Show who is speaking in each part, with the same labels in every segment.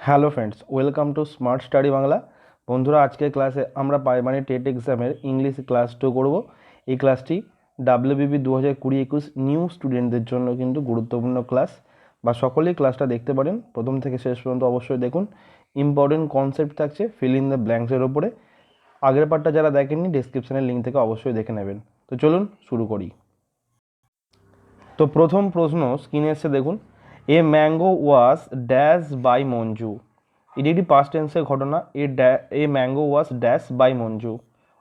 Speaker 1: Hello friends, welcome to smart study Bangla. বন্ধুরা আজকের ক্লাসে আমরা প্রাইমারি টেট এক্সামের ইংলিশ ক্লাস টু করব। এই ক্লাসটি ডাব্লিউবিবি দু হাজার কুড়ি একুশ নিউ স্টুডেন্টদের জন্য কিন্তু গুরুত্বপূর্ণ ক্লাস বা সকলেই ক্লাসটা দেখতে পারেন। প্রথম থেকে শেষ পর্যন্ত অবশ্যই দেখুন। ইম্পর্টেন্ট কনসেপ্ট থাকছে ফিল ইন দ্য ব্ল্যাঙ্কসের ওপরে আগের পার্টটা যারা দেখেননি ডিসক্রিপশনের লিঙ্ক থেকে অবশ্যই দেখে নেবেন। তো চলুন শুরু করি। তো প্রথম প্রশ্ন স্ক্রিনে এসছে, দেখুন। A mango was dash by Manju এটি একটি পাস্ট টেন্সের ঘটনা. A ড্যা a mango was dash by Manju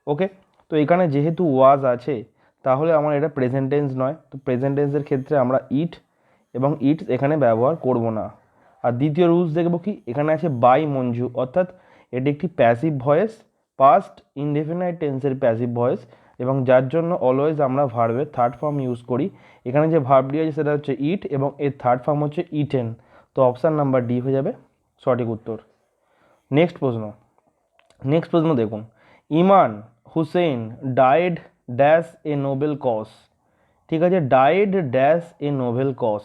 Speaker 1: okay তো এখানে যেহেতু ওয়াজ আছে, তাহলে আমার এটা প্রেজেন্ট টেন্স নয়। তো প্রেজেন্ট টেন্সের ক্ষেত্রে আমরা ইট এবং ইটস এখানে ব্যবহার করব না। আর দ্বিতীয় রুলস দেখব কি? এখানে আছে বাই মঞ্জু অর্থাৎ এটি একটি প্যাসিভ ভয়েস পাস্ট ইনডেফিনাইট টেন্সের প্যাসিভ ভয়েস এবং যার জন্য অলওয়েজ আমরা ভার্বের থার্ড ফর্ম ইউজ করি। এখানে যে ভার্বটি আছে সেটা হচ্ছে ইট এবং এর থার্ড ফর্ম হচ্ছে ইটেন তো অপশান নাম্বার ডি হয়ে যাবে সঠিক উত্তর। নেক্সট প্রশ্ন। নেক্সট প্রশ্ন দেখুন। Iman Hussain died dash a noble cause ঠিক আছে? Died dash a noble cause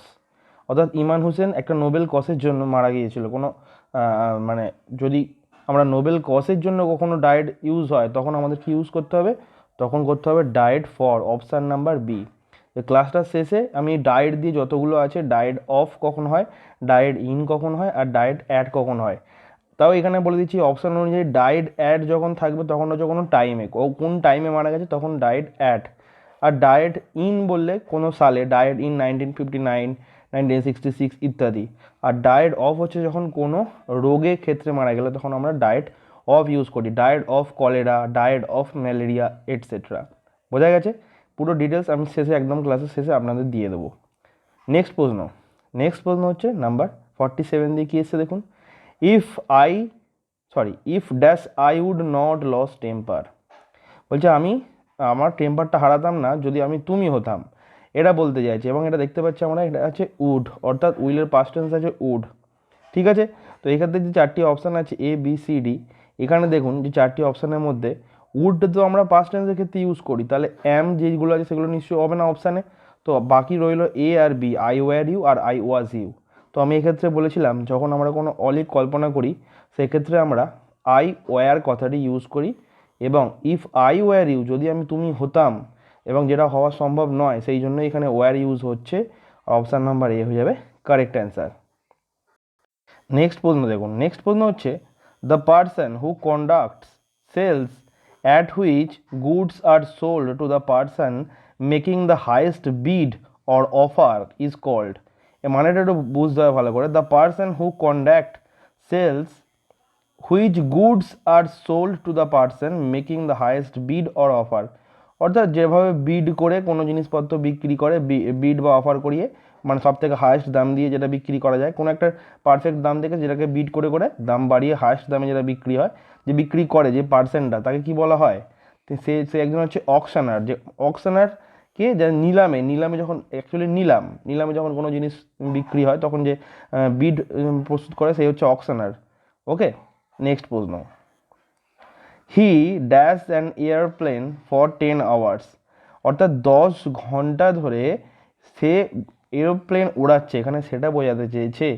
Speaker 1: অর্থাৎ ইমান হুসেন একটা নোবেল কসের জন্য মারা গিয়েছিল। কোনো মানে যদি আমরা নোবেল কসের জন্য কখনো ডায়েট ইউজ হয়, তখন আমাদের কি ইউজ করতে হবে? তখন করতে হবে died for option number B ক্লাসটার শেষে আমি ডায়েট দিয়ে যতগুলো আছে ডায়েট অফ কখন হয় ডায়েট ইন কখন হয়, আর ডায়েট অ্যাড কখন হয়। তাও এখানে বলে দিচ্ছি অপশান অনুযায়ী ডায়েট অ্যাড যখন থাকবে, তখন হচ্ছে কোনো টাইমে কোন টাইমে মারা গেছে, তখন ডায়েট অ্যাড আর ডায়েট ইন বললে কোনো সালে died in nineteen fifty nine nineteen sixty six ইত্যাদি। আর ডায়েট অফ হচ্ছে যখন কোনো রোগের ক্ষেত্রে মারা গেলে, তখন আমরা ডায়েট অফ ইউজ করি died of cholera died of malaria etcetera বোঝা গেছে? পুরো ডিটেলস আমি শেষে, একদম ক্লাসের শেষে আপনাদের দিয়ে দেবো। নেক্সট প্রশ্ন। নেক্সট প্রশ্ন হচ্ছে নাম্বার ফর্টি সেভেন দিয়ে কী এসছে দেখুন? If I sorry if dash I would not lose temper বলছে, আমি, আমার টেম্পারটা হারাতাম না যদি আমি তুমি হতাম। এটা বলতে চাইছি এবং এটা দেখতে পাচ্ছি আমরা, এটা আছে উড অর্থাৎ উইলের পাস্ট টেন্স আছে উড ঠিক আছে? তো এখানে যে চারটি অপশান আছে এ বি সি ডি এখানে দেখুন যে চারটি অপশানের মধ্যে উড তো আমরা পাস্ট টেন্সের ক্ষেত্রে ইউজ করি, তাহলে এম যেগুলো আছে সেগুলো নিশ্চয়ই হবে না অপশানে তো বাকি রইল এ আর বি আই ওয়ার ইউ আর আই ওয়াজ ইউ তো আমি এক্ষেত্রে বলেছিলাম, যখন আমরা কোনো অলিক কল্পনা করি, সেক্ষেত্রে আমরা আই ওয়ার কথাটি ইউজ করি এবং ইফ আই ওয়ার ইউ যদি আমি তুমি হতাম এবং যেটা হওয়া সম্ভব নয়, সেই জন্য এখানে ওয়ার ইউজ হচ্ছে। অপশান নাম্বার এ হয়ে যাবে কারেক্ট অ্যান্সার নেক্সট প্রশ্ন দেখুন নেক্সট প্রশ্ন হচ্ছে person who conducts sales at which goods are sold to the person making the highest bid or offer is called a মানেটা একটু বুঝতে হবে ভালো করে। The person who conduct sales which goods are sold to the person making the highest bid or offer অর্থাৎ যেভাবে বিড করে কোনো জিনিসপত্র বিক্রি করে বিড বা অফার করিয়ে মানে সব থেকে হায়েস্ট দাম দিয়ে যেটা বিক্রি করা যায়। কোনো একটা পারফেক্ট দাম দেখে যেটাকে বিট করে করে দাম বাড়িয়ে হায়েস্ট দামে যেটা বিক্রি হয়, যে বিক্রি করে যে পার্সেন্টটা তাকে কি বলা হয়? সে সে একজন হচ্ছে অকশনার যে অকশনার কে যা নিলামে নিলামে যখন অ্যাকচুয়ালি নিলাম, নিলামে যখন কোনো জিনিস বিক্রি হয়, তখন যে বিড প্রস্তুত করে সেই হচ্ছে অকশনার ওকে নেক্সট প্রশ্ন। He dash an airplane for ten hours অর্থাৎ দশ ঘণ্টা ধরে সে এরোপ্লেন উড়াচ্ছে, এখানে সেটা বোঝাতে চেয়েছে।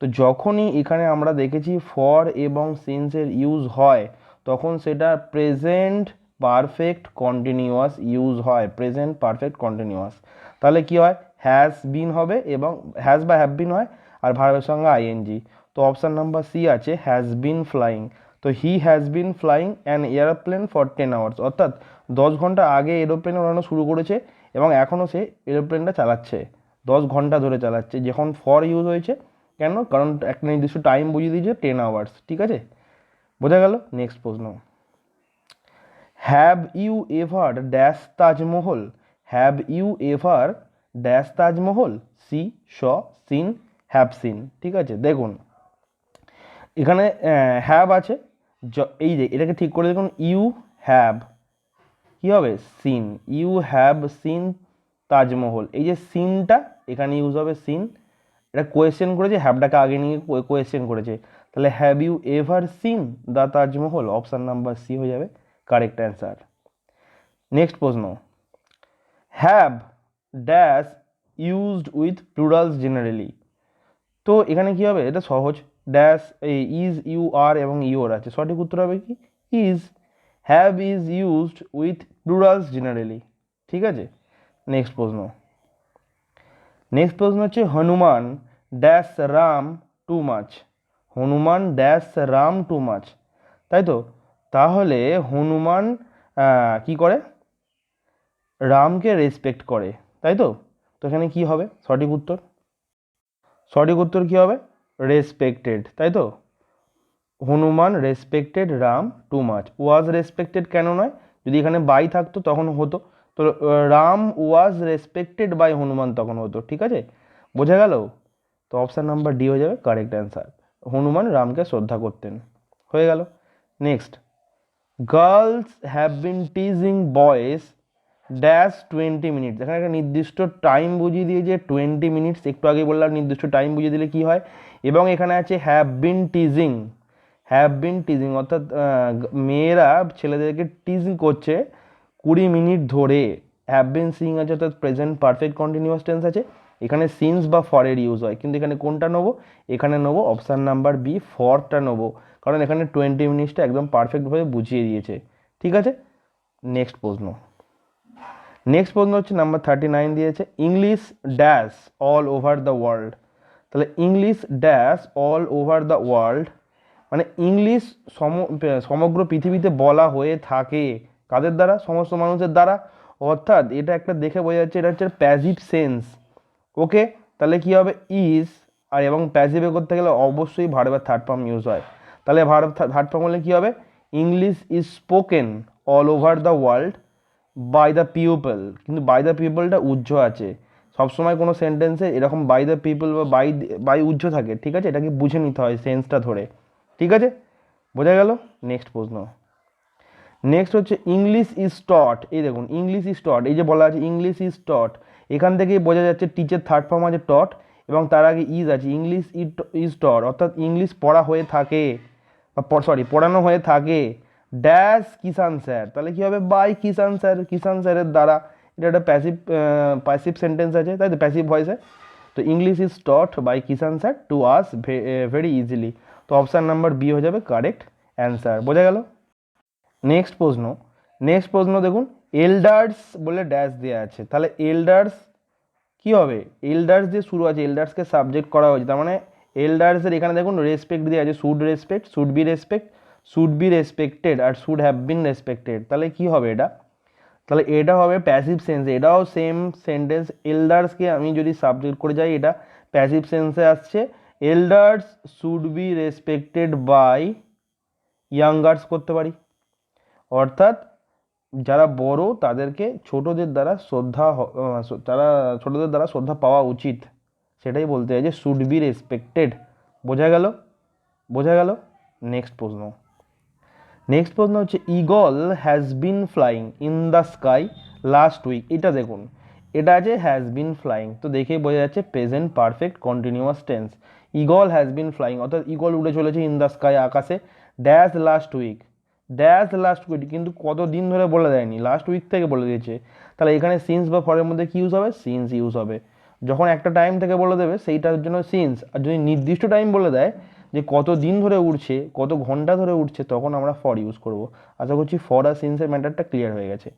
Speaker 1: তো যখনই এখানে আমরা দেখেছি ফর এবং সিন্সের ইউজ হয়, তখন সেটা প্রেজেন্ট পারফেক্ট কন্টিনিউয়াস ইউজ হয়, প্রেজেন্ট পারফেক্ট কন্টিনিউয়াস। তাহলে কি হয়? হ্যাজ বিন হবে এবং হ্যাজ বা হ্যাভ বিন হয়, আর ভার্বের সঙ্গে আইএনজি তো অপশান নাম্বার সি আছে, হ্যাজ বিন ফ্লাইং। তো he has been flying an airplane for ten hours. অর্থাৎ দশ ঘণ্টা আগে এরোপ্লেন ওড়ানো শুরু করেছে এবং এখনও সে এরোপ্লেনটা চালাচ্ছে। দশ ঘণ্টা ধরে চালাচ্ছে, যখন ফর ইউজ হয়েছে। কেন? কারণ একটা নির্দিষ্ট টাইম বুঝিয়ে দিয়েছে টেন আওয়ার্স ঠিক আছে? বোঝা গেল? নেক্সট প্রশ্ন। Have you ever dash Taj Mahal have you ever dash Taj Mahal C Shaw scene have seen ঠিক আছে? দেখুন, এখানে হ্যাভ আছে। এই যে, এটাকে ঠিক করে দেখুন ইউ হ্যাভ কী হবে? Seen you have seen Taj Mahal. এই যে সিনটা এখানে ইউজ হবে সিন এটা কোয়েশ্চেন করেছে, হ্যাবটাকে আগে নিয়ে কোয়েশ্চেন করেছে। তাহলে have you ever seen the Taj Mahal? Option number C হয়ে যাবে কারেক্ট অ্যান্সার নেক্সট প্রশ্ন। Have dash used with plurals generally তো এখানে কি হবে? এটা সহজ। ড্যাশ এই ইজ ইউ আর এবং ইউর আছে। সঠিক উত্তর হবে কি? Is have is used with plurals generally ঠিক আছে? নেক্সট প্রশ্ন। নেক্সট প্রশ্ন হচ্ছে, Hanuman dash Ram too much Hanuman dash Ram too much তাই তো? তাহলে হনুমান কি করে? রামকে রেসপেক্ট করে। তাই তো? তো এখানে কি হবে? সঠিক উত্তর? সঠিক উত্তর কি হবে? রেসপেক্টেড তাই তো? Hanuman respected Ram too much was respected কেন নয়? যদি এখানে বাই থাকতো তখন হতো। তো Ram was respected by Hanuman তখন হতো, ঠিক আছে? বোঝা গেল? তো অপশান নাম্বার ডি হয়ে যাবে কারেক্ট অ্যান্সার হনুমান রামকে শ্রদ্ধা করতেন। হয়ে গেল। Next girls have been teasing boys dash twenty minutes এখানে একটা নির্দিষ্ট টাইম বুঝিয়ে দিয়েছে টোয়েন্টি মিনিটস একটু আগে বললাম, নির্দিষ্ট টাইম বুঝিয়ে দিলে কি হয়? এবং এখানে আছে have been teasing have been teasing অর্থাৎ মেয়েরা ছেলেদেরকে টিজিং করছে কুড়ি মিনিট ধরে হ্যাভ বিন সিং আছে, অর্থাৎ প্রেজেন্ট পারফেক্ট কন্টিনিউয়াস টেন্স আছে। এখানে সিন্স বা ফরের ইউজ হয়, কিন্তু এখানে কোনটা নেব? এখানে নেব অপশান নাম্বার বি ফরটা নেব। কারণ এখানে টোয়েন্টি মিনিটসটা একদম পারফেক্টভাবে বুঝিয়ে দিয়েছে। ঠিক আছে? নেক্সট প্রশ্ন। নেক্সট প্রশ্ন হচ্ছে নাম্বার থার্টি নাইন দিয়েছে। English dash all over the world তাহলে English dash all over the world মানে ইংলিশ সম, সমগ্র পৃথিবীতে বলা হয়ে থাকে। কাদের দ্বারা? সমস্ত মানুষের দ্বারা। অর্থাৎ এটা একটা দেখে বোঝা যাচ্ছে, এটা হচ্ছে প্যাসিভ সেন্স ওকে তাহলে কি হবে? ইজ আর এবং প্যাসিভে করতে গেলে অবশ্যই ভার্বের থার্ড ফর্ম ইউজ হয়। তাহলে ভার্ব থার্ড ফর্ম হলে কী হবে? English is spoken all over the world by the people কিন্তু বাই দ্য পিপলটা উজ্জ্ব আছে। সবসময় কোনো সেন্টেন্সে এরকম বাই দ্য পিপল বা বাই বাই উজ্জ্ব থাকে, ঠিক আছে? এটাকে বুঝে নিতে হয় সেন্সটা ধরে। ঠিক আছে? বোঝা গেল? নেক্সট প্রশ্ন। নেক্সট হচ্ছে ইংলিশ ইজ টট এই দেখুন ইংলিশ ইজ টট এই যে বলা আছে ইংলিশ ইজ টট এখান থেকেই বোঝা যাচ্ছে টিচার থার্ড ফর্ম আছে টট এবং তার আগে ইজ আছে। ইংলিশ ইজ টট অর্থাৎ ইংলিশ পড়া হয়ে থাকে। বা সরি পড়ানো হয়ে থাকে। ড্যাশ কিষান স্যার তাহলে কী হবে? বাই কিষান স্যার কিষান স্যারের দ্বারা এটা একটা প্যাসিভ প্যাসিভ সেন্টেন্স আছে। তাই তো? প্যাসিভ ভয়েসে তো English is taught by Kishan sir to us very easily তো অপশান নাম্বার বি হয়ে যাবে। কারেক্ট অ্যান্সার বোঝা গেল? নেক্সট প্রশ্ন নেক্সট প্রশ্ন দেখুন এল্ডার্স বলে ড্যাশ দেওয়া আছে। তাহলে এল্ডার্স কি হবে? এল্ডার্স দিয়ে শুরু আছে এল্ডার্সকে সাবজেক্ট করা হয়েছে। তার মানে এল্ডার্সের এখানে দেখুন রেসপেক্ট দেওয়া আছে should respect should be respect should be respected R should have been respected তাহলে কি হবে এটা? তাহলে এটা হবে প্যাসিভ সেন্স এটাও সেম সেন্টেন্স এল্ডার্সকে আমি যদি সাবজেক্ট করে যাই, এটা প্যাসিভ সেন্সে আসছে। Elders should be respected by youngers করতে পারি। অর্থাৎ যারা বড় তাদেরকে ছোটদের দ্বারা শ্রদ্ধা তারা ছোটদের দ্বারা শ্রদ্ধা পাওয়া উচিত। সেটাই বলতে চাই যে শুড বি রেসপেক্টেড বোঝা গেল? বোঝা গেল? নেক্সট প্রশ্ন। নেক্সট প্রশ্ন হচ্ছে eagle has been flying in the sky last week এটা দেখুন। এটা আছে হ্যাজ বিন ফ্লাইং তো দেখেই বোঝা যাচ্ছে present perfect continuous tense eagle has been flying অর্থাৎ ইগল উড়ে চলেছে ইন দ্য স্কাই আকাশে। Dash last week dash last week কিন্তু কত দিন ধরে বলে দেয়নি? লাস্ট উইক থেকে বলে দিয়েছে। তাহলে এখানে সিন্স বা ফরের মধ্যে কি ইউজ হবে? সিন্স ইউজ হবে। যখন একটা টাইম থেকে বলে দেবে, সেইটার জন্য সিন্স আর যদি নির্দিষ্ট টাইম বলে দেয় যে কত দিন ধরে উঠছে কত ঘণ্টা ধরে উঠছে তখন আমরা ফর ইউজ করব। আশা করছি ফর আর সিন্সের ম্যাটারটা ক্লিয়ার হয়ে গেছে।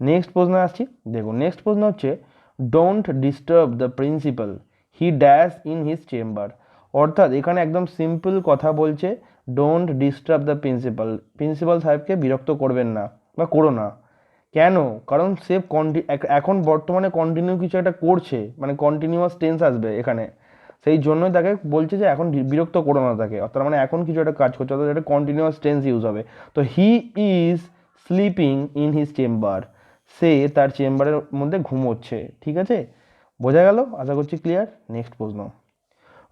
Speaker 1: নেক্সট প্রশ্ন আসছি। দেখুন নেক্সট প্রশ্ন হচ্ছে don't disturb the principal he dash in his chamber অর্থাৎ এখানে একদম সিম্পল কথা বলছে don't disturb the principal principal সাহেবকে বিরক্ত করবেন না বা করো না। কেন? কারণ সে কন্টি এখন বর্তমানে কন্টিনিউ কিছু একটা করছে মানে কন্টিনিউয়াস টেন্স আসবে এখানে। সেই জন্যই তাকে বলছে যে এখন বিরক্ত করো না তাকে। অর্থাৎ মানে এখন কিছু একটা কাজ করছে, অর্থাৎ এটা কন্টিনিউয়াস টেন্স ইউজ হবে। তো he is sleeping in his chamber সে তার চেম্বারের মধ্যে ঘুমোচ্ছে, ঠিক আছে? বোঝা গেল? আশা করছি ক্লিয়ার নেক্সট প্রশ্ন।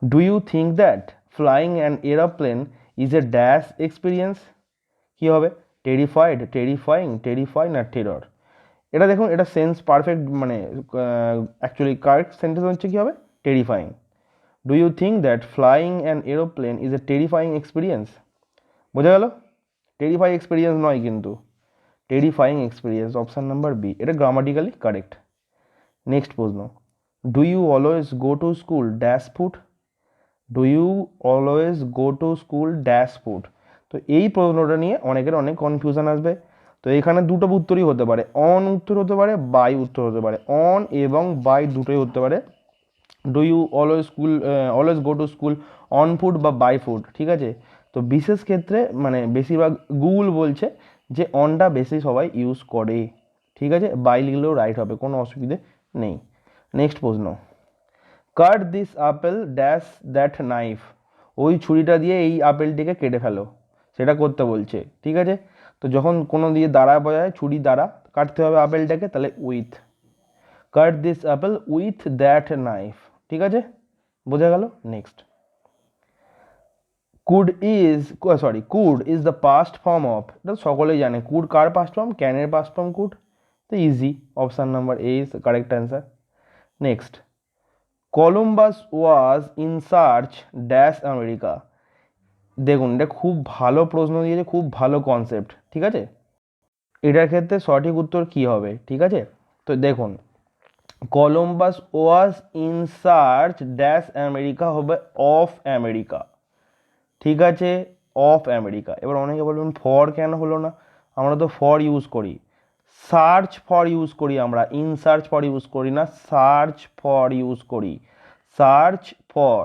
Speaker 1: Do you think that flying an aeroplane is a dash experience কী হবে? টেরিফাইড টেরিফাইং টেরিফাই না টেরর এটা দেখুন, এটা সেন্স পারফেক্ট মানে অ্যাকচুয়ালি কারেক্ট সেন্টেন্স হচ্ছে কী হবে? Terrifying do you think that flying an aeroplane is a terrifying experience বোঝা গেল? টেরিফাই এক্সপিরিয়েন্স নয় কিন্তু। Terrifying experience option number B এটা গ্রামাটিক্যালি কারেক্ট নেক্সট প্রশ্ন. Do you always go to school dash food do you always go to school dash food তো এই প্রশ্নটা নিয়ে অনেকের অনেক কনফিউশন আসবে। তো এখানে দুটো উত্তরই হতে পারে। অন উত্তর হতে পারে বাই উত্তর হতে পারে। অন এবং বাই দুটোই হতে পারে। Do you always school always go to school on food বা বাই ফুড ঠিক আছে? তো বিশেষ ক্ষেত্রে মানে বেশিরভাগ গুগল বলছে যে অনটা বেশি সবাই ইউজ করে। ঠিক আছে? বাই লিখলেও রাইট হবে, কোনো অসুবিধে নেই। নেক্সট প্রশ্ন। Cut this apple dash that knife. ওই ছুরিটা দিয়ে এই আপেলটিকে কেটে ফেলো। সেটা করতে বলছে, ঠিক আছে? তো যখন কোনো দিয়ে দাঁড়া বজায়, ছুরি দ্বারা কাটতে হবে আপেলটাকে, তাহলে with. Cut this apple with that knife, ঠিক আছে? বোঝা গেল? Next. Could is, sorry, could is the past form of, এটা সকলেই জানে। কুড কার পাস্ট ফর্ম? ক্যানের পাস্ট ফর্ম কুড? তো easy, option number A is correct answer. Next. Columbus was in search dash America দেখুন, এটা খুব ভালো প্রশ্ন দিয়েছে, খুব ভালো কনসেপ্ট ঠিক আছে? এটার ক্ষেত্রে সঠিক উত্তর কি হবে, ঠিক আছে? তো দেখুন Columbus was in search dash America হবে অফ আমেরিকা ঠিক আছে? অফ আমেরিকা এবার অনেকে বলবেন ফর কেন হলো না? আমরা তো ফর ইউজ করি। সার্চ ফর ইউজ করি আমরা। ইন সার্চ ফর ইউজ করি না, সার্চ ফর ইউজ করি। সার্চ ফর,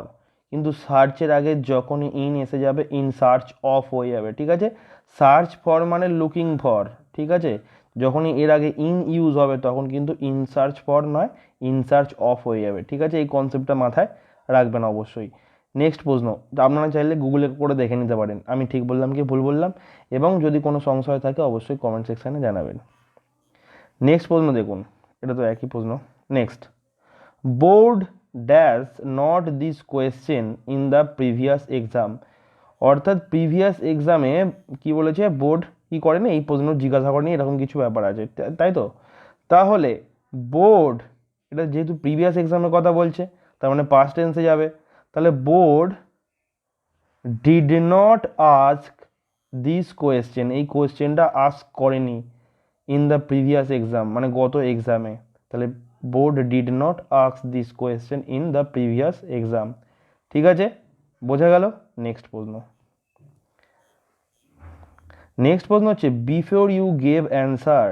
Speaker 1: কিন্তু সার্চের আগে যখনই ইন এসে যাবে, ইন সার্চ অফ হয়ে যাবে, ঠিক আছে? সার্চ ফর মানে লুকিং ফর, ঠিক আছে? যখনই এর আগে ইন ইউজ হবে, তখন কিন্তু ইন সার্চ ফর নয়, ইন সার্চ অফ হয়ে যাবে, ঠিক আছে? এই কনসেপ্টটা মাথায় রাখবেন অবশ্যই। নেক্সট প্রশ্ন, আপনারা চাইলে গুগলে করে দেখে নিতে পারেন। আমি ঠিক বললাম কি ভুল বললাম? এবং যদি কোনো সংশয় থাকে, অবশ্যই কমেন্ট সেকশানে জানাবেন। নেক্সট প্রশ্ন দেখুন। এটা তো একই প্রশ্ন। Next board dash not this question in the previous exam অর্থাৎ প্রিভিয়াস এক্সামে কি বলেছে? বোর্ড কি করেনি এই প্রশ্ন জিজ্ঞাসা করেনি, এরকম কিছু ব্যাপার আছে। তাই তো? তাহলে বোর্ড এটা যেহেতু প্রিভিয়াস এক্সামের কথা বলছে, তার মানে পাস্ট টেন্সে যাবে। তাহলে board did not ask this question এই কোয়েশ্চেনটা আস্ক করেনি। ইন দ্য প্রিভিয়াস এক্সাম মানে গত এক্সামে তাহলে board did not ask this question in the previous exam ঠিক আছে? বোঝা গেল? নেক্সট প্রশ্ন। নেক্সট প্রশ্ন হচ্ছে before you gave answer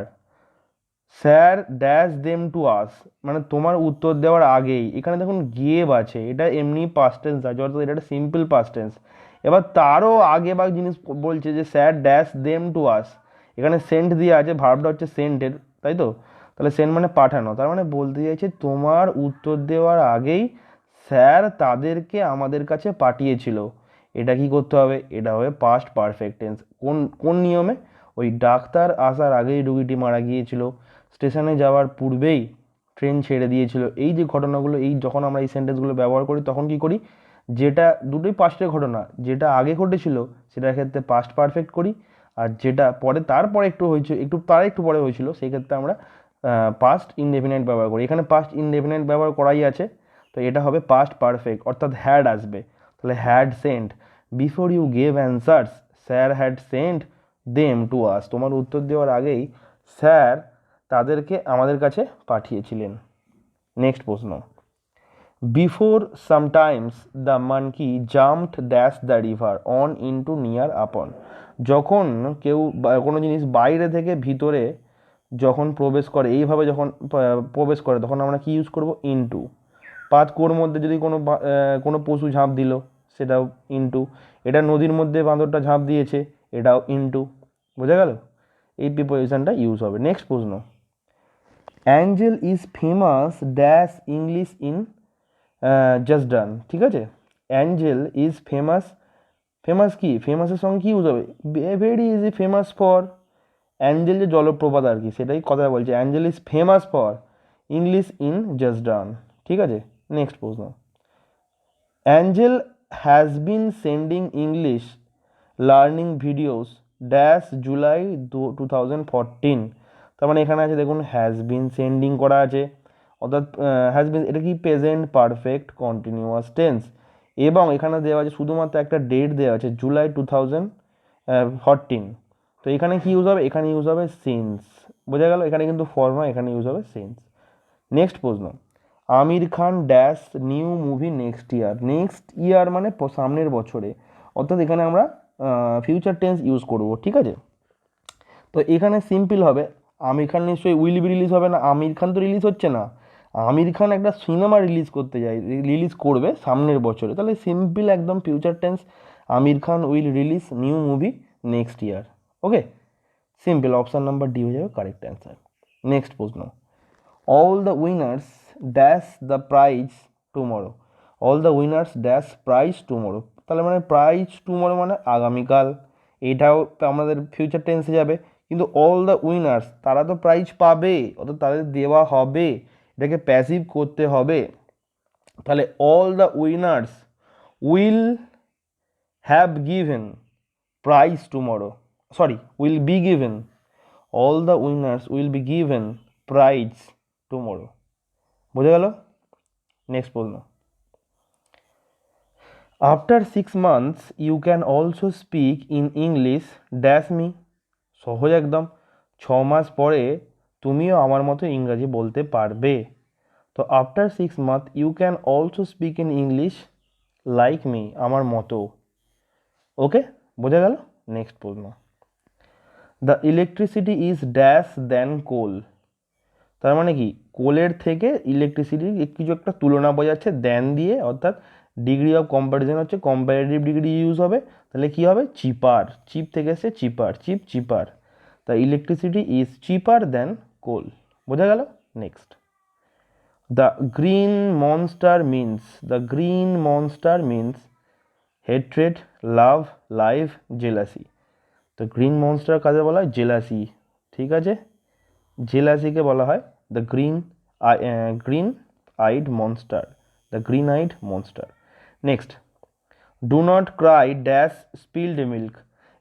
Speaker 1: sir dash them to us মানে তোমার উত্তর দেওয়ার আগেই। এখানে দেখুন গেভ আছে। এটা এমনি পাস্ট টেন্স আছে, অর্থাৎ এটা একটা সিম্পল পাস্ট টেন্স এবার তারও আগে বা জিনিস বলছে যে sir dash them to us এখানে সেন্ট দিয়ে আছে ভার্বটা হচ্ছে সেন্টের তাই তো? তাহলে সেন্ট মানে পাঠানো, তার মানে বলতে চাইছে তোমার উত্তর দেওয়ার আগেই স্যার তাদেরকে আমাদের কাছে পাঠিয়েছিল। এটা কি করতে হবে? এটা হবে পাস্ট পারফেক্ট টেন্স কোন কোন নিয়মে? ওই ডাক্তার আসার আগেই রুগীটি মারা গিয়েছিল। স্টেশনে যাওয়ার পূর্বেই ট্রেন ছেড়ে দিয়েছিল। এই যে ঘটনাগুলো, এই যখন আমরা এই সেন্টেন্সগুলো ব্যবহার করি, তখন কি করি? যেটা, দুটোই পাস্টের ঘটনা। যেটা আগে ঘটেছিল, সেটার ক্ষেত্রে পাস্ট পারফেক্ট করি। আর যেটা পরে, তারপরে একটু হয়েছে, একটু, তার একটু পরে হয়েছিল, সেই ক্ষেত্রে আমরা পাস্ট ইনডেফিনাইট ব্যবহার করি। এখানে পাস্ট ইনডেফিনাইট ব্যবহার করাই আছে, তো এটা হবে পাস্ট পারফেক্ট অর্থাৎ হ্যাড আসবে। তাহলে had sent before you gave answers sir had sent them to us তোমার উত্তর দেওয়ার আগেই স্যার তাদেরকে আমাদের কাছে পাঠিয়েছিলেন। নেক্সট প্রশ্ন। Before sometimes the monkey jumped dash the river on into near upon যখন কেউ কোনো জিনিস বাইরে থেকে ভিতরে যখন প্রবেশ করে, এইভাবে যখন প্রবেশ করে, তখন আমরা কি ইউজ করব? ইনটু পাত কোর মধ্যে যদি কোনো কোনো পশু ঝাঁপ দিল, সেটাও ইনটু এটা নদীর মধ্যে বাঁদরটা ঝাঁপ দিয়েছে, এটাও ইনটু বোঝা গেল? এই প্রিপোজিশনটা ইউজ হবে। নেক্সট প্রশ্ন. Angel is famous dash English in just done ঠিক আছে? অ্যাঞ্জেল ইজ ফেমাস ফেমাস কি? ফেমাসের সঙ্গে কী ইউজ হবে? Very easy famous for angel যে জলপ্রপাত আর কি, সেটাই কথা বলছে। Angel is famous for English in just done ঠিক আছে? নেক্সট প্রশ্ন। Angel has been sending English learning videos dash July two thousand fourteen তার মানে এখানে আছে, দেখুন হ্যাজ বিন সেন্ডিং করা আছে। অর্থাৎ হ্যাজ বিন এটা কি প্রেজেন্ট পারফেক্ট কন্টিনিউয়াস টেন্স এবং এখানে দেওয়া আছে, শুধুমাত্র একটা ডেট দেওয়া আছে জুলাই টু থাউজেন্ড ফোরটিন তো এখানে কি ইউজ হবে? এখানে ইউজ হবে সিন্স বোঝা গেল? এখানে কিন্তু ফর নয় এখানে ইউজ হবে সিন্স নেক্সট প্রশ্ন। Aamir Khan dash new movie next year next year মানে সামনের বছরে। অর্থাৎ এখানে আমরা ফিউচার টেন্স ইউজ করব, ঠিক আছে? তো এখানে সিম্পল হবে। আমির খান নিশ্চয়ই উইল বি রিলিজ হবে না? আমির খান তো রিলিজ হচ্ছে না। আমির খান একটা সিনেমা রিলিজ করতে যায় রিলিজ করবে সামনের বছরে। তাহলে সিম্পল একদম future tense Aamir Khan will release new movie next year okay simple option number D হয়ে যাবে কারেক্ট অ্যান্সার নেক্সট প্রশ্ন। All the winners dash the prize tomorrow all the winners dash prize tomorrow তাহলে মানে prize tomorrow মানে আগামীকাল। এটাও আমাদের future টেন্সে যাবে। কিন্তু অল দ্য উইনার্স তারা তো প্রাইজ পাবে, অর্থাৎ তাদের দেওয়া হবে। এটাকে প্যাসিভ করতে হবে, তাহলে all the winners will have given prize tomorrow sorry will be given all the winners will be given prize tomorrow বোঝা গেল? নেক্সট প্রশ্ন. After six months you can also speak in English dash me সহজ একদম, ছ মাস পরে তুমিও আমার মতো ইংরাজি বলতে পারবে। তো after six month you can also speak in English like me আমার মতো। ওকে বোঝা গেল? নেক্সট প্রশ্ন। The electricity is dash than coal তার মানে কি? কোলের থেকে ইলেকট্রিসিটির কিছু একটা তুলনা বোঝাচ্ছে দেন দিয়ে, অর্থাৎ ডিগ্রি অফ কম্প্যারিজন হচ্ছে কম্পারেটিভ ডিগ্রি ইউজ হবে। তাহলে কি হবে? চিপার চিপ থেকে এসে চিপার চিপ চিপার তা electricity is cheaper then coal বোঝা গেল? Next the green monster means the green monster means hatred love live jealousy তো গ্রিন মনস্টার কাজে বলা হয়? জেলাসি ঠিক আছে? জেলাসিকে বলা হয়? The green green eyed monster the green eyed monster next do not cry dash spilled milk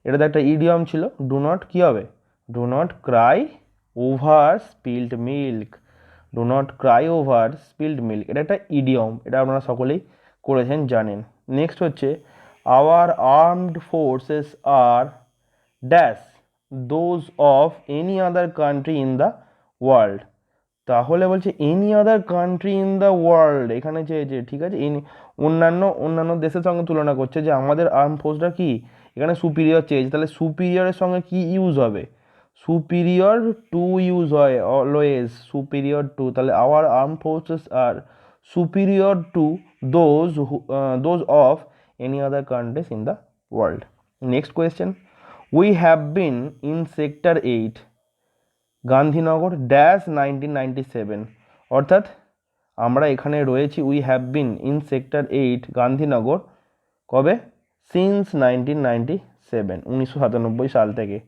Speaker 1: এটা তো একটা ইডিয়ম ছিল। ডু নট কী হবে? Do not cry over spilled milk do not cry over spilled milk এটা একটা idiom এটা আপনারা সকলেই করেছেন, জানেন। নেক্সট হচ্ছে our armed forces are dash those of any other country in the world তাহলে বলছে any other country in the world এখানে চেয়েছে ঠিক আছে এনি অন্যান্য অন্যান্য দেশের সঙ্গে তুলনা করছে যে আমাদের আর্ম ফোর্সটা কি? এখানে সুপিরিয়র চেয়েছে। তাহলে সুপিরিয়রের সঙ্গে কি ইউজ হবে? সুপিরিয়র টু ইউজ হয় অলওয়েজ সুপিরিয়র টু তাহলে our arm forces are superior to those those of any other countries in the world next question we have been in sector eight Gandhinagar dash nineteen ninety seven অর্থাৎ আমরা এখানে রয়েছি we have been in sector eight Gandhinagar কবে? Since nineteen ninety seven উনিশশো সাতানব্বই সাল থেকে।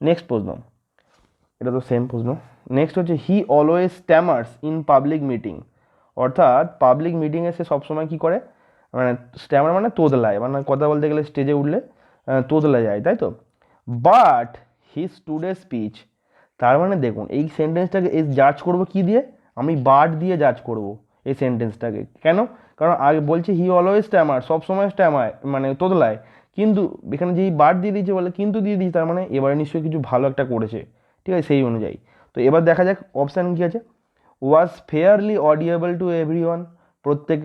Speaker 1: Next প্রশ্ন। এটা তো সেম প্রশ্ন। নেক্সট হচ্ছে he always stammers in public meeting অর্থাৎ পাবলিক মিটিংয়ে সে সবসময় কী করে? মানে স্ট্যামার মানে তোদলায় মানে কথা বলতে গেলে স্টেজে উঠলে তোদলা যায়, তাই তো? বাট হি স্টুডে স্পিচ তার মানে দেখুন, এই সেন্টেন্সটাকে এই জাজ করব কি দিয়ে? আমি বাট দিয়ে জাজ করব এই সেন্টেন্সটাকে কেন? কারণ আগে বলছে হি অলওয়েজ স্ট্যামার সবসময় স্ট্যামার মানে তোদলায়। কিন্তু এখানে যেই বার দিয়ে দিয়েছে বলে কিন্তু দিয়ে দিয়েছে, তার মানে এবারে নিশ্চয়ই কিছু ভালো একটা করেছে। ঠিক আছে, সেই অনুযায়ী। তো এবার দেখা যাক অপশান কী আছে। Was fairly audible to every one প্রত্যেক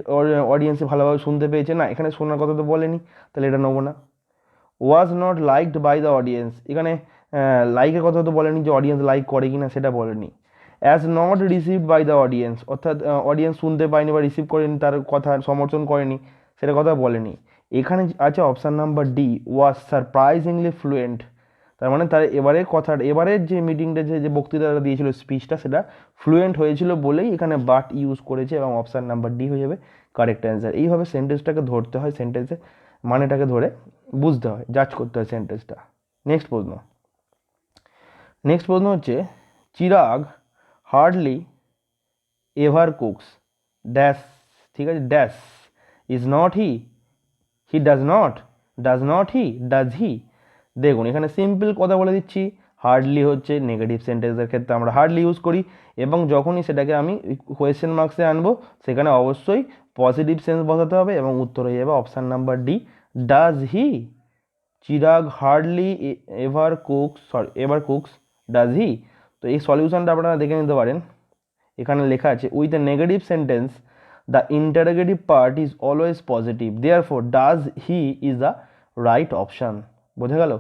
Speaker 1: অডিয়েন্সে ভালোভাবে শুনতে পেয়েছে? না, এখানে শোনার কথা তো বলেনি, তাহলে এটা নেব না। Was not liked by the audience এখানে লাইকের কথা তো বলেনি যে অডিয়েন্স লাইক করে কি না সেটা বলেনি। As not received by the audience অর্থাৎ অডিয়েন্স শুনতে পায়নি বা রিসিভ করেনি, তার কথা সমর্থন করেনি, সেটা কথা বলেনি। এখানে আছে option number D was surprisingly fluent তার মানে তার এবারের কথার এবারের যে মিটিংটা যে যে বক্তৃতাটা দিয়েছিল স্পিচটা সেটা ফ্লুয়েন্ট হয়েছিল বলেই এখানে বাট ইউজ করেছে এবং অপশান নাম্বার ডি হয়ে যাবে কারেক্ট অ্যান্সার এইভাবে সেন্টেন্সটাকে ধরতে হয় সেন্টেন্সে মানেটাকে ধরে বুঝতে হয় জাজ করতে হয় সেন্টেন্সটা নেক্সট প্রশ্ন। নেক্সট প্রশ্ন হচ্ছে, Chirag hardly ever cooks dash ঠিক আছে dash is not he he does not does not he does he দেখুন, এখানে সিম্পল কথা বলে দিচ্ছি। হার্ডলি হচ্ছে নেগেটিভ সেন্টেন্সের ক্ষেত্রে আমরা হার্ডলি ইউজ করি। এবং যখনই সেটাকে আমি কোয়েশ্চেন মার্কসে আনব, সেখানে অবশ্যই পজিটিভ সেন্স বসাতে হবে এবং উত্তর হয়ে যাবে option number D does he Chirag hardly ever cooks sorry ever cooks does he তো এই সলিউশনটা আপনারা দেখে নিতে পারেন। এখানে লেখা আছে with a negative sentence interrogative part is always positive therefore does he is the right option বোঝা গেল?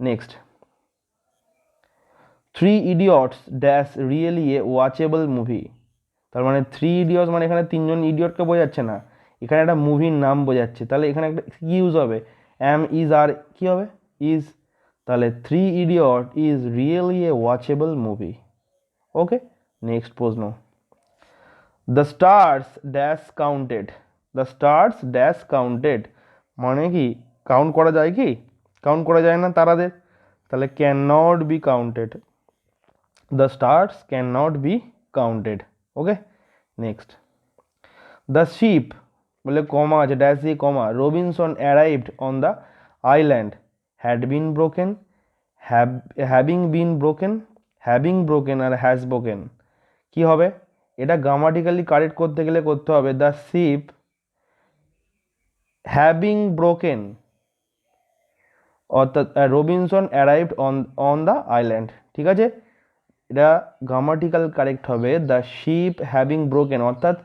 Speaker 1: Next three idiots dash really a watchable movie তার মানে থ্রি ইডিয়টস মানে এখানে তিনজন ইডিয়টকে বোঝাচ্ছে না। এখানে একটা মুভির নাম বোঝাচ্ছে। তাহলে এখানে একটা কি ইউজ হবে? অ্যাম ইজ আর কি হবে? ইজ তাহলে three idiot is really a watchable movie okay next প্রশ্ন. The stars dash counted the stars dash counted মানে কি কাউন্ট করা যায় কি? কাউন্ট করা যায় না তারাদের? তাহলে can not be counted the stars can not be counted okay next the ship বলে কমা আছে ড্যাশ দিয়ে comma Robinson arrived on the island had been broken having been broken having broken R has broken কী হবে? এটা grammatically correct করতে গেলে করতে হবে। দ্য শিপ হ্যাভিং ব্রোকেন অর্থাৎ Robinson arrived on on the island ঠিক আছে? এটা গ্রামাটিক্যাল কারেক্ট হবে। দ্য শিপ হ্যাভিং ব্রোকেন অর্থাৎ,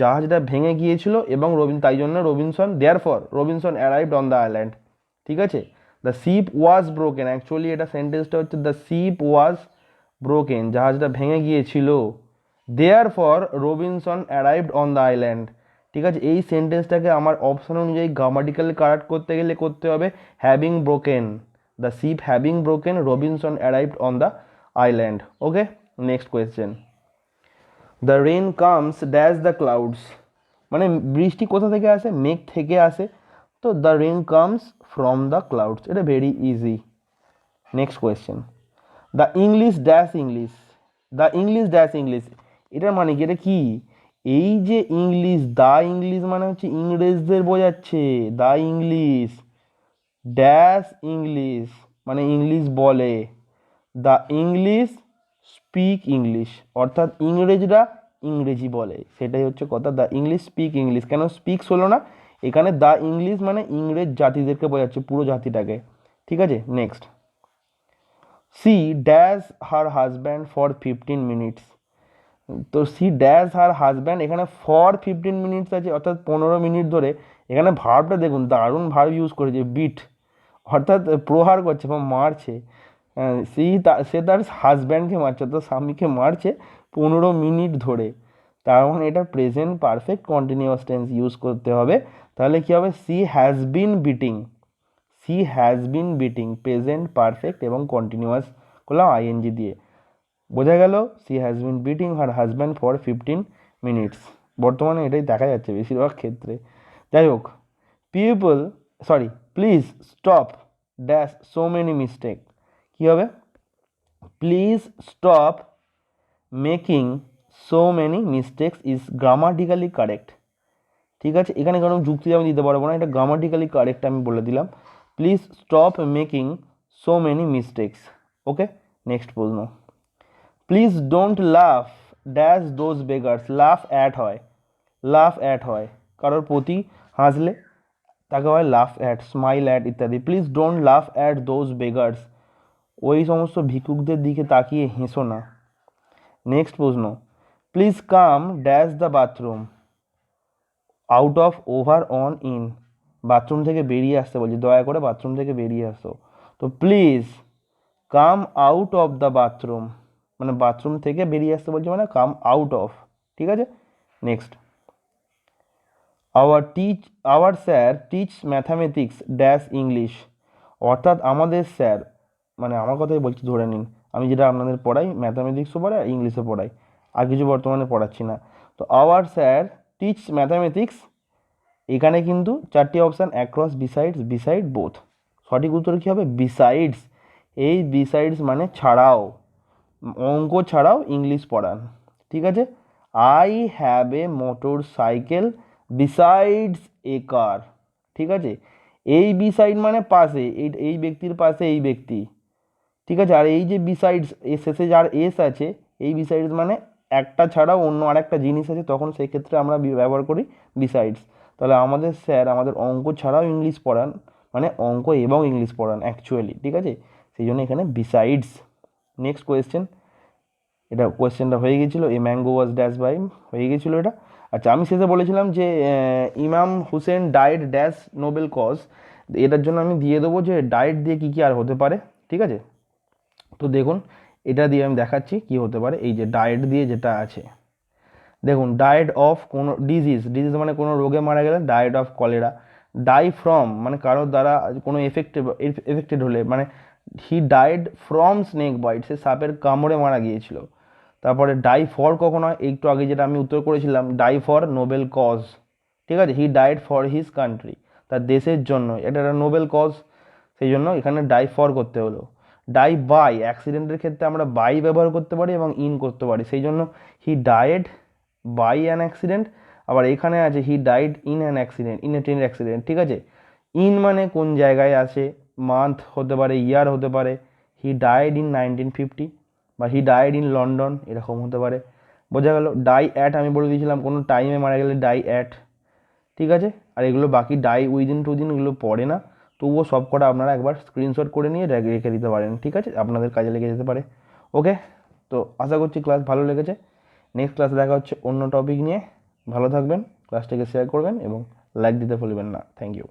Speaker 1: জাহাজটা ভেঙে গিয়েছিল এবং রবিন তাই জন্য Robinson therefore Robinson arrived on the island ঠিক আছে? The ship was broken actually এটা সেন্টেন্সটা হচ্ছে দ্য শিপ ওয়াজ ব্রোকেন জাহাজটা ভেঙে গিয়েছিল। Therefore Robinson arrived on the island ঠিক আছে, এই সেন্টেন্সটাকে আমার অপশন অনুযায়ী গ্রামাটিক্যালি কারেক্ট করতে গেলে করতে হবে having broken the ship having broken Robinson arrived on the island okay next question the rain comes dash the clouds মানে বৃষ্টি কোথা থেকে আসে? মেঘ থেকে আসে। তো the rain comes from the clouds এটা very easy next question the English dash English the English dash English এটার মানে কি? এটা কি? এই যে ইংলিশ, দা ইংলিশ মানে হচ্ছে ইংরেজদের বোঝাচ্ছে। দা ইংলিশ, ড্যাশ ইংলিশ মানে ইংলিশ বলে। দ্য ইংলিশ স্পিক ইংলিশ, অর্থাৎ ইংরেজরা ইংরেজি বলে। সেটাই হচ্ছে কথা দ্য ইংলিশ স্পিক ইংলিশ। কেন স্পিক্স হলো না? এখানে দ্য ইংলিশ মানে ইংরেজ জাতিদেরকে বোঝাচ্ছে, পুরো জাতিটাকে। ঠিক আছে? Next she dash her husband for fifteen minutes তো সি ড্যাশ হার হাজব্যান্ড, এখানে ফর ফিফটিন মিনিটস আছে, অর্থাৎ পনেরো মিনিট ধরে। এখানে ভার্বটা দেখুন, দারুণ ভার্ব ইউজ করেছে, বিট। অর্থাৎ প্রহার করছে বা মারছে। সি তা, সে তার হাজব্যান্ডকে মারছে, অর্থাৎ স্বামীকে মারছে পনেরো মিনিট ধরে। তার মানে এটা present perfect continuous tense use করতে হবে। তাহলে কী হবে? She has been beating she has been beating present perfect এবং কন্টিনিউয়াস করলাম আইএনজি দিয়ে। বোঝা গেল she has been beating her husband for fifteen minutes বর্তমানে এটাই দেখা যাচ্ছে বেশিরভাগ ক্ষেত্রে। যাই হোক people sorry please stop dash so many mistake কী হবে? Please stop making so many mistakes is grammatically correct ঠিক আছে? এখানে কোনো যুক্তি আমি দিতে পারব না, এটা গ্রামাটিক্যালি কারেক্ট আমি বলে দিলাম। Please stop making so many mistakes okay next প্রশ্ন। Please don't laugh dash those beggars laugh at হয়। লাফ অ্যাট হয়। কারোর প্রতি হাসলে তাকে হয় লাফ অ্যাট স্মাইল অ্যাট ইত্যাদি। Please don't laugh at those beggars ওই সমস্ত ভিক্ষুকদের দিকে তাকিয়ে হেসো না। নেক্সট প্রশ্ন। Please come dash the bathroom out of over on in bathroom থেকে বেরিয়ে আসতে বলছি। দয়া করে বাথরুম থেকে বেরিয়ে আসো। তো please come out of the bathroom মানে বাথরুম থেকে বেরিয়ে আসতে বলছে মানে কাম আউট অফ ঠিক আছে? Next our teach our sir teach mathematics dash English অর্থাৎ আমাদের স্যার মানে আমার কথাই বলছি ধরে নিন, আমি যেটা আপনাদের পড়াই ম্যাথামেটিক্সও পড়াই আর ইংলিশও পড়াই, আর কিছু বর্তমানে পড়াচ্ছি না। তো আওয়ার স্যার টিচ ম্যাথামেটিক্স এখানে কিন্তু চারটি option across besides beside both সঠিক উত্তর কী হবে? বিসাইডস এই বিসাইডস মানে ছাড়াও। অঙ্ক ছাড়াও ইংলিশ পড়ান, ঠিক আছে? I have a motorcycle besides a car ঠিক আছে? এই বিসাইড মানে পাশে, এই এই ব্যক্তির পাশে এই ব্যক্তি, ঠিক আছে? আর এই যে বিসাইডস এর শেষে যার এস আছে, এই বিসাইডস মানে একটা ছাড়াও অন্য আরেকটা জিনিস আছে, তখন সেই ক্ষেত্রে আমরা ব্যবহার করি বিসাইডস তাহলে আমাদের স্যার আমাদের অঙ্ক ছাড়াও ইংলিশ পড়ান মানে অঙ্ক এবং ইংলিশ পড়ান অ্যাকচুয়ালি ঠিক আছে? সেই জন্য এখানে বিসাইডস নেক্সট কোয়েশ্চেন এটা কোয়েশ্চেনটা হয়ে গেছিল a mango was dash by হয়ে গেছিল এটা। আচ্ছা আমি শেষে বলেছিলাম যে Imam Hussain died dash noble cause এটার জন্য আমি দিয়ে দেবো যে ডায়েট দিয়ে কী কী আর হতে পারে, ঠিক আছে? তো দেখুন, এটা দিয়ে আমি দেখাচ্ছি কি হতে পারে, এই যে ডায়েট দিয়ে যেটা আছে। দেখুন ডায়েট অফ কোনো ডিজিজ ডিজিজ মানে কোনো রোগে মারা গেলে died of cholera die from মানে কারোর দ্বারা কোনো এফেক্টেড এফেক্টেড হলে মানে he died from snake bite সে সাপের কামড়ে মারা গিয়েছিল। তারপরে ডাই ফর কখন হয়? একটু আগে যেটা আমি উত্তর করেছিলাম ডাই ফর নোবেল কজ ঠিক আছে? He died for his country তার দেশের জন্য। এটা একটা নোবেল কজ সেই জন্য এখানে ডাই ফর করতে হলো। ডাই বাই অ্যাক্সিডেন্টের ক্ষেত্রে আমরা বাই ব্যবহার করতে পারি এবং ইন করতে পারি। সেই জন্য he died by an accident আবার এখানে আছে he died in an accident in a train accident ঠিক আছে? ইন মানে কোন জায়গায় আছে? মান্থ হতে পারে ইয়ার হতে পারে। He died in nineteen fifty বা হি ডায়েড ইন লন্ডন এরকম হতে পারে। বোঝা গেল ডাই অ্যাট আমি বলে দিয়েছিলাম, কোনো টাইমে মারা গেলে ডাই অ্যাট ঠিক আছে? আর এগুলো বাকি ডাই উইদিন টু দিন এগুলো পড়ে না, তবুও সব কটা আপনারা একবার স্ক্রিনশট করে নিয়ে রেখে দিতে পারেন, ঠিক আছে? আপনাদের কাজে লেগে যেতে পারে। ওকে তো আশা করছি ক্লাস ভালো লেগেছে। নেক্সট ক্লাসে দেখা হচ্ছে অন্য টপিক নিয়ে। ভালো থাকবেন ক্লাসটাকে শেয়ার করবেন এবং লাইক দিতে ভুলবেন না। Thank you